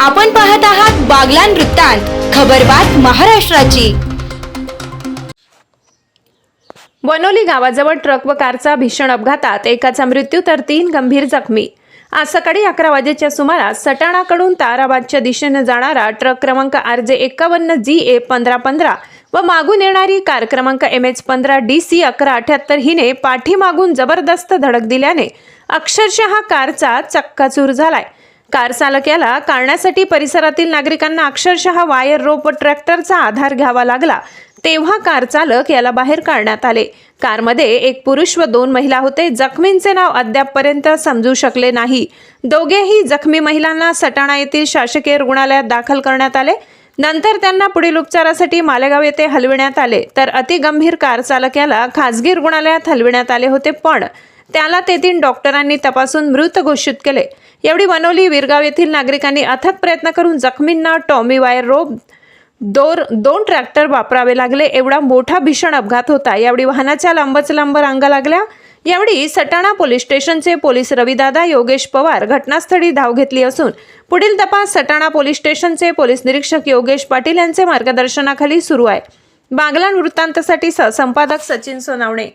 आपण पाहत आहात बागलान वृत्तांत खबरबात महाराष्ट्राची. वनोली गावाजवळ ट्रक व कारचा भीषण अपघातात एकाचा मृत्यू तर तीन गंभीर जखमी. आज सकाळी अकरा वाजेच्या सुमारास सटाणाकडून ताराबादच्या दिशेने जाणारा ट्रक क्रमांक आर जे एकावन्न जी ए पंधरा पंधरा व मागून येणारी कार क्रमांक एम एच पंधरा डी सी अकरा अठ्याहत्तर हिने पाठीमागून जबरदस्त धडक दिल्याने अक्षरशः कारचा चक्काचूर झालाय. कार चालक याला काढण्यासाठी परिसरातील नागरिकांना अक्षरशः वायर रोप व ट्रॅक्टरचा आधार घ्यावा लागला. तेव्हा कार चालक याला बाहेर काढण्यात आले. कारमध्ये एक पुरुष व दोन महिला होते. जखमींचे नाव अद्यापपर्यंत समजू शकले नाही. दोघेही जखमी महिलांना सटाणा येथील शासकीय रुग्णालयात दाखल करण्यात आले. नंतर त्यांना पुढील उपचारासाठी मालेगाव येथे हलविण्यात आले. तर अतिगंभीर कार चालक याला खासगी रुग्णालयात हलविण्यात आले होते पण त्याला तेथील डॉक्टरांनी तपासून मृत घोषित केले. एवढी वनोली विरगाव येथील नागरिकांनी अथक प्रयत्न करून जखमींना टॉमी वायर रोप दोर दोन ट्रॅक्टर वापरावे लागले. एवढा मोठा भीषण अपघात होता. यावेळी वाहनाच्या लांबच लांब रांगा लागल्या. यावेळी सटाणा पोलीस स्टेशनचे पोलीस रविदादा योगेश पवार घटनास्थळी धाव घेतली असून पुढील तपास सटाणा पोलीस स्टेशनचे पोलीस निरीक्षक योगेश पाटील यांचे मार्गदर्शनाखाली सुरू आहे. बागलान वृत्तांतसाठी सहसंपादक सचिन सोनावणे.